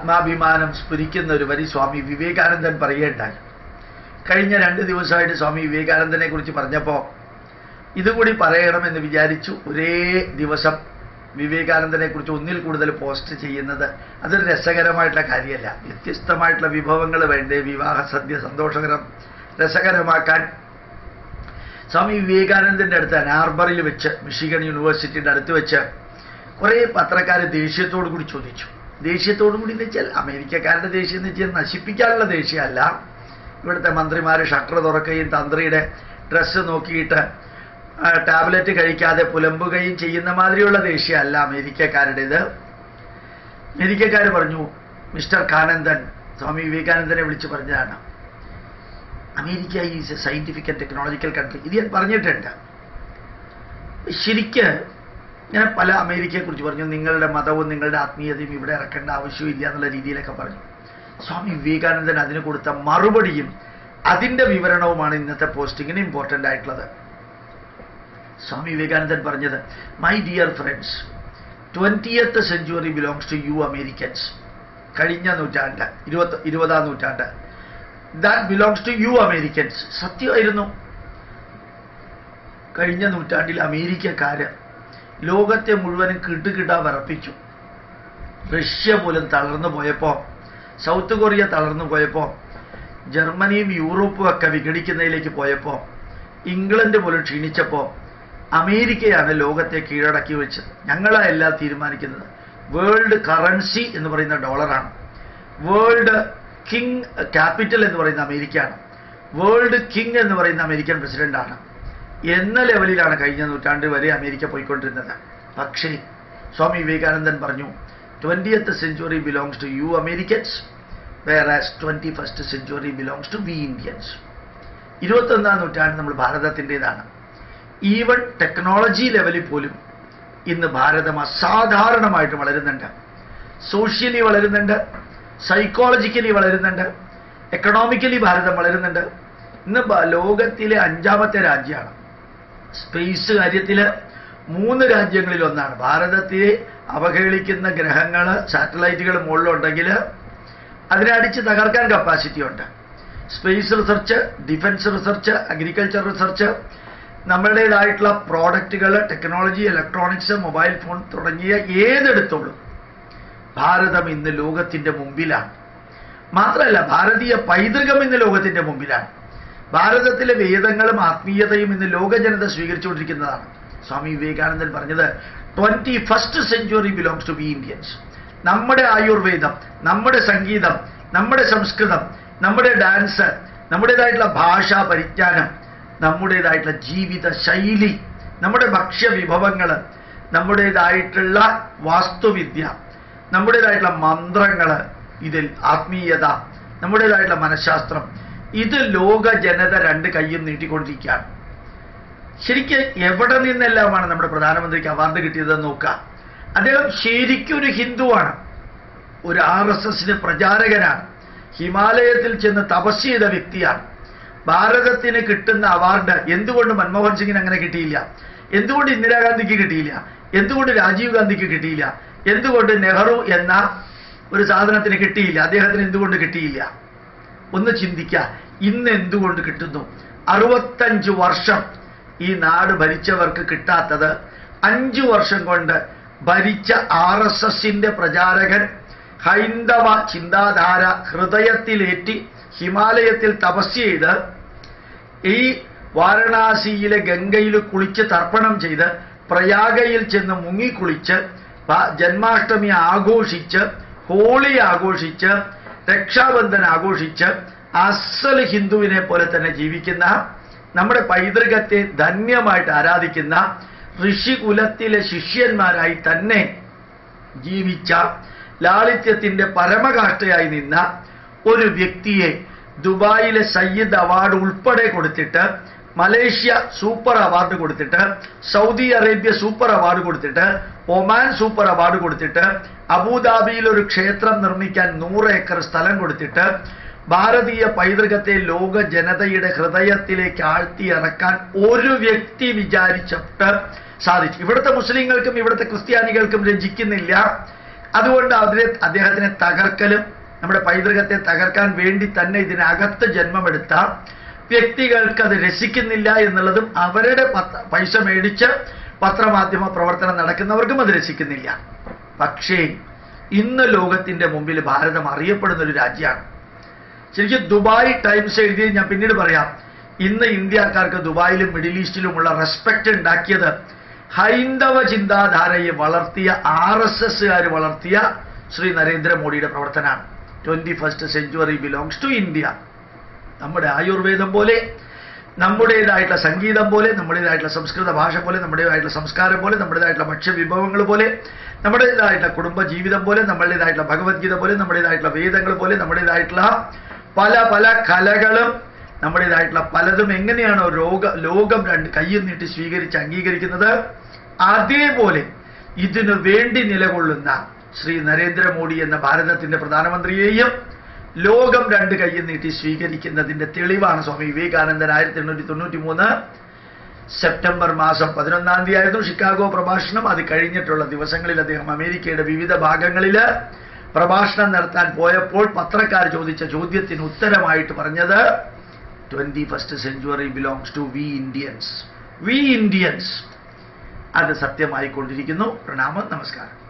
ആത്മാഭിമാനം സ്ഫുരിക്കുന്ന ഒരു വരി സ്വാമി വിവേകാനന്ദൻ പറയുകയുണ്ടായി. കഴിഞ്ഞ രണ്ട് ദിവസമായിട്ട് സ്വാമി വിവേകാനന്ദനെ കുറിച്ച് പറഞ്ഞപ്പോൾ ഇതുകൂടി പറയണമെന്ന് വിചാരിച്ചു ഒരേ ദിവസം വിവേകാനന്ദനെ കുറിച്ച് ഒന്നിൽ കൂടുതൽ പോസ്റ്റ് ചെയ്യുന്നത് അതൊരു രസകരമായിട്ടുള്ള കാര്യമല്ല. വ്യത്യസ്തമായിട്ടുള്ള വിഭവങ്ങൾ വേണ്ടേ? വിവാഹ സദ്യ സന്തോഷകരം രസകരമാക്കാൻ. സ്വാമി വിവേകാനന്ദന്റെ അടുത്ത് അനാർബറിൽ വെച്ച് മിഷിഗൺ യൂണിവേഴ്സിറ്റിയുടെ അടുത്ത് വെച്ച് കുറേ പത്രക്കാർ ദേഷ്യത്തോടു കൂടി ചോദിച്ചു. ദേഷ്യത്തോടു കൂടി എന്ന് വെച്ചാൽ അമേരിക്കക്കാരുടെ ദേഷ്യം എന്ന് വെച്ചാൽ നശിപ്പിക്കാനുള്ള ദേഷ്യമല്ല. ഇവിടുത്തെ മന്ത്രിമാർ ഷട്ടർ തുറക്കുകയും തന്ത്രിയുടെ ഡ്രസ്സ് നോക്കിയിട്ട് ടാബ്ലറ്റ് കഴിക്കാതെ പുലമ്പുകയും ചെയ്യുന്ന മാതിരിയുള്ള ദേഷ്യമല്ല അമേരിക്കക്കാരുടേത്. അമേരിക്കക്കാർ പറഞ്ഞു മിസ്റ്റർ കാനന്ദൻ സ്വാമി വിവേകാനന്ദനെ വിളിച്ച് പറഞ്ഞതാണ്. America is a scientific and technological country ഇത് ഞാൻ പറഞ്ഞിട്ടുണ്ട്. ശരിക്ക് ഞാൻ പല അമേരിക്കയെ കുറിച്ച് പറഞ്ഞു. നിങ്ങളുടെ മതവും നിങ്ങളുടെ ആത്മീയതയും ഇവിടെ ഇറക്കേണ്ട ആവശ്യമില്ല എന്നുള്ള രീതിയിലൊക്കെ പറഞ്ഞു. സ്വാമി വിവേകാനന്ദൻ അതിന് കൊടുത്ത മറുപടിയും അതിന്റെ വിവരണവുമാണ് ഇന്നത്തെ പോസ്റ്റിങ്ങിന് ഇമ്പോർട്ടന്റ് ആയിട്ടുള്ളത്. സ്വാമി വിവേകാനന്ദൻ പറഞ്ഞത് my dear friends twentieth century belongs to you Americans കഴിഞ്ഞ നൂറ്റാണ്ട് ഇരുപത്തി ഇരുപതാം നൂറ്റാണ്ട് that belongs to you Americans സത്യമായിരുന്നു. കഴിഞ്ഞ നൂറ്റാണ്ടിൽ അമേരിക്കക്കാര് ലോകത്തെ മുഴുവനും കിട്ടുകിട്ട വിറപ്പിച്ചു. റഷ്യ പോലും തളർന്നു പോയപ്പോൾ സൗത്ത് കൊറിയ തളർന്നു പോയപ്പോൾ ജർമ്മനിയും യൂറോപ്പും ഒക്കെ വിഘടിക്കുന്നതിലേക്ക് പോയപ്പോൾ ഇംഗ്ലണ്ട് പോലും ക്ഷീണിച്ചപ്പോൾ അമേരിക്കയാണ് ലോകത്തെ കീഴടക്കി വെച്ചത്. ഞങ്ങളാ എല്ലാം തീരുമാനിക്കുന്നത്. വേൾഡ് കറൻസി എന്ന് പറയുന്ന ഡോളറാണ്. വേൾഡ് കിങ് ക്യാപിറ്റൽ എന്ന് പറയുന്ന അമേരിക്കയാണ്. വേൾഡ് കിങ് എന്ന് പറയുന്ന അമേരിക്കൻ പ്രസിഡന്റാണ്. എന്ന ലെവലിലാണ് കഴിഞ്ഞ നൂറ്റാണ്ട് വരെ അമേരിക്ക പോയിക്കൊണ്ടിരുന്നത്. പക്ഷേ സ്വാമി വിവേകാനന്ദൻ പറഞ്ഞു twentieth century belongs to you Americans whereas twenty first century belongs to we Indians ഇരുപത്തൊന്നാം നൂറ്റാണ്ട് നമ്മൾ ഭാരതത്തിന്റെതാണ്. ഈവൻ ടെക്നോളജി ലെവലിൽ പോലും ഇന്ന് ഭാരതം അസാധാരണമായിട്ട് വളരുന്നുണ്ട്. സോഷ്യലി വളരുന്നുണ്ട് സൈക്കോളജിക്കലി വളരുന്നുണ്ട് എക്കണോമിക്കലി ഭാരതം വളരുന്നുണ്ട്. ഇന്ന് ലോകത്തിലെ അഞ്ചാമത്തെ രാജ്യമാണ്. സ്പേസ് കാര്യത്തിൽ മൂന്ന് രാജ്യങ്ങളിൽ ഒന്നാണ് ഭാരതത്തെ അവഹേളിക്കുന്ന ഗ്രഹങ്ങൾ സാറ്റലൈറ്റുകൾ മുകളിലുണ്ടെങ്കിൽ അതിനെ അടിച്ച് തകർക്കാൻ കപ്പാസിറ്റി ഉണ്ട്. Space research defence research agriculture research നമ്മളുടേതായിട്ടുള്ള പ്രോഡക്റ്റുകൾ ടെക്നോളജി ഇലക്ട്രോണിക്സ് മൊബൈൽ ഫോൺ തുടങ്ങിയ ഏതെടുത്തോളും ഭാരതം ഇന്ന് ലോകത്തിന്റെ മുമ്പിലാണ്. മാത്രമല്ല ഭാരതീയ പൈതൃകം ഇന്ന് ലോകത്തിന്റെ മുമ്പിലാണ്. ഭാരതത്തിലെ വേദങ്ങളും ആത്മീയതയും ഇന്ന് ലോക ജനത സ്വീകരിച്ചുകൊണ്ടിരിക്കുന്നതാണ്. സ്വാമി വിവേകാനന്ദൻ പറഞ്ഞത് twenty first century belongs to we Indians നമ്മുടെ ആയുർവേദം നമ്മുടെ സംഗീതം നമ്മുടെ സംസ്കൃതം നമ്മുടെ ഡാൻസ് നമ്മുടേതായിട്ടുള്ള ഭാഷാ പരിജ്ഞാനം നമ്മുടേതായിട്ടുള്ള ജീവിത ശൈലി നമ്മുടെ ഭക്ഷ്യവിഭവങ്ങൾ നമ്മുടേതായിട്ടുള്ള വാസ്തുവിദ്യ നമ്മുടേതായിട്ടുള്ള മന്ത്രങ്ങൾ ഇതിൽ ആത്മീയത നമ്മുടേതായിട്ടുള്ള മനഃശാസ്ത്രം ഇത് ലോക ജനത രണ്ട് കൈയും നീട്ടിക്കൊണ്ടിരിക്കുകയാണ്. ശരിക്ക് എവിടെ നിന്നെല്ലാമാണ് നമ്മുടെ പ്രധാനമന്ത്രിക്ക് അവാർഡ് കിട്ടിയതെന്ന് നോക്കുക. അദ്ദേഹം ശരിക്കും ഒരു ഹിന്ദുവാണ്. ഒരു ആർ എസ് എസിന് പ്രചാരകനാണ്. ഹിമാലയത്തിൽ ചെന്ന് തപസ് ചെയ്ത വ്യക്തിയാണ്. ഭാരതത്തിന് കിട്ടുന്ന അവാർഡ് എന്തുകൊണ്ട് മൻമോഹൻ സിംഗിന് അങ്ങനെ കിട്ടിയില്ല? എന്തുകൊണ്ട് ഇന്ദിരാഗാന്ധിക്ക് കിട്ടിയില്ല? എന്തുകൊണ്ട് രാജീവ് ഗാന്ധിക്ക് കിട്ടിയില്ല? എന്തുകൊണ്ട് നെഹ്റു എന്ന ഒരു സാധനത്തിന് കിട്ടിയില്ല? അദ്ദേഹത്തിന് എന്തുകൊണ്ട് കിട്ടിയില്ല? ഒന്ന് ചിന്തിക്കുക ഇന്ന് എന്തുകൊണ്ട് കിട്ടുന്നു? അറുപത്തഞ്ച് വർഷം ഈ നാട് ഭരിച്ചവർക്ക് കിട്ടാത്തത് അഞ്ചു വർഷം കൊണ്ട് ഭരിച്ച ആർ എസ് എസിന്റെ പ്രചാരകൻ ഹൈന്ദവ ചിന്താധാര ഹൃദയത്തിലേറ്റി ഹിമാലയത്തിൽ തപസ് ചെയ്ത് ഈ വാരണാസിയിലെ ഗംഗയിൽ കുളിച്ച് തർപ്പണം ചെയ്ത് പ്രയാഗയിൽ ചെന്ന് മുങ്ങിക്കുളിച്ച് ജന്മാഷ്ടമി ആഘോഷിച്ച് ഹോളി ആഘോഷിച്ച് രക്ഷാബന്ധൻ ആഘോഷിച്ച് അസൽ ഹിന്ദുവിനെ പോലെ തന്നെ ജീവിക്കുന്ന നമ്മുടെ പൈതൃകത്തെ ധന്യമായിട്ട് ആരാധിക്കുന്ന ഋഷികുലത്തിലെ ശിഷ്യന്മാരായി തന്നെ ജീവിച്ച ലാളിത്യത്തിന്റെ പരമകാഷ്ഠയായി നിന്ന ഒരു വ്യക്തിയെ ദുബായിലെ സയ്യിദ് അവാർഡ് ഉൾപ്പെടെ കൊടുത്തിട്ട് മലേഷ്യ സൂപ്പർ അവാർഡ് കൊടുത്തിട്ട് സൗദി അറേബ്യ സൂപ്പർ അവാർഡ് കൊടുത്തിട്ട് ഒമാൻ സൂപ്പർ അവാർഡ് കൊടുത്തിട്ട് അബുദാബിയിൽ ഒരു ക്ഷേത്രം നിർമ്മിക്കാൻ നൂറ് ഏക്കർ സ്ഥലം കൊടുത്തിട്ട് ഭാരതീയ പൈതൃകത്തെ ലോക ജനതയുടെ ഹൃദയത്തിലേക്ക് ആഴ്ത്തിയിറക്കാൻ ഒരു വ്യക്തി വിചാരിച്ചിട്ട് സാധിച്ചു. ഇവിടുത്തെ മുസ്ലിങ്ങൾക്കും ഇവിടുത്തെ ക്രിസ്ത്യാനികൾക്കും രചിക്കുന്നില്ല. അതുകൊണ്ട് അതിനെ അദ്ദേഹത്തിനെ തകർക്കലും നമ്മുടെ പൈതൃകത്തെ തകർക്കാൻ വേണ്ടി തന്നെ ഇതിനകത്ത് ജന്മമെടുത്ത വ്യക്തികൾക്ക് അത് രസിക്കുന്നില്ല എന്നുള്ളതും അവരുടെ പൈസ മേടിച്ച് പത്രമാധ്യമ പ്രവർത്തനം നടക്കുന്നവർക്കും അത് രസിക്കുന്നില്ല. പക്ഷേ ഇന്ന് ലോകത്തിന്റെ മുമ്പിൽ ഭാരതം അറിയപ്പെടുന്ന ഒരു രാജ്യമാണ്. ശരിക്കും ദുബായ് ടൈംസ് എഴുതി ഞാൻ പിന്നീട് പറയാം. ഇന്ന് ഇന്ത്യക്കാർക്ക് ദുബായിലും മിഡിൽ ഈസ്റ്റിലുമുള്ള റെസ്പെക്ട് ഉണ്ടാക്കിയത് ഹൈന്ദവ ചിന്താധാരയെ വളർത്തിയ ആർ എസ് എസ്സുകാർ വളർത്തിയ ശ്രീ നരേന്ദ്രമോദിയുടെ പ്രവർത്തനമാണ്. Twenty first century belongs to India. നമ്മുടെ ആയുർവേദം പോലെ നമ്മുടേതായിട്ടുള്ള സംഗീതം പോലെ നമ്മുടേതായിട്ടുള്ള സംസ്കൃത ഭാഷ പോലെ നമ്മുടേതായിട്ടുള്ള സംസ്കാരം പോലെ നമ്മുടേതായിട്ടുള്ള ഭക്ഷ്യവിഭവങ്ങൾ പോലെ നമ്മുടേതായിട്ടുള്ള കുടുംബ ജീവിതം പോലെ നമ്മുടേതായിട്ടുള്ള ഭഗവത്ഗീത പോലെ നമ്മുടേതായിട്ടുള്ള വേദങ്ങൾ പോലെ നമ്മുടേതായിട്ടുള്ള പല പല കലകളും നമ്മുടേതായിട്ടുള്ള പലതും എങ്ങനെയാണോ രോഗ ലോകം രണ്ട് കയ്യിൽ നീട്ടി സ്വീകരിച്ച് അംഗീകരിക്കുന്നത് അതേപോലെ ഇതിനു വേണ്ടി നിലകൊള്ളുന്ന ശ്രീ നരേന്ദ്രമോദി എന്ന ഭാരതത്തിന്റെ പ്രധാനമന്ത്രിയെയും ലോകം രണ്ട് കയ്യിൽ നീട്ടി സ്വീകരിക്കുന്നതിന്റെ തെളിവാണ് സ്വാമി വിവേകാനന്ദൻ ആയിരത്തി എണ്ണൂറ്റി തൊണ്ണൂറ്റി മൂന്ന് സെപ്റ്റംബർ മാസം പതിനൊന്നാം തീയതി ആയിരുന്നു ഷിക്കാഗോ പ്രഭാഷണം. അത് കഴിഞ്ഞിട്ടുള്ള ദിവസങ്ങളിൽ അദ്ദേഹം അമേരിക്കയുടെ വിവിധ ഭാഗങ്ങളിൽ പ്രഭാഷണം നടത്താൻ പോയപ്പോൾ പത്രക്കാർ ചോദിച്ച ചോദ്യത്തിന് ഉത്തരമായിട്ട് പറഞ്ഞത് twenty first century belongs to we Indians we Indians അത് സത്യമായിക്കൊണ്ടിരിക്കുന്നു. പ്രണാമം. നമസ്കാരം.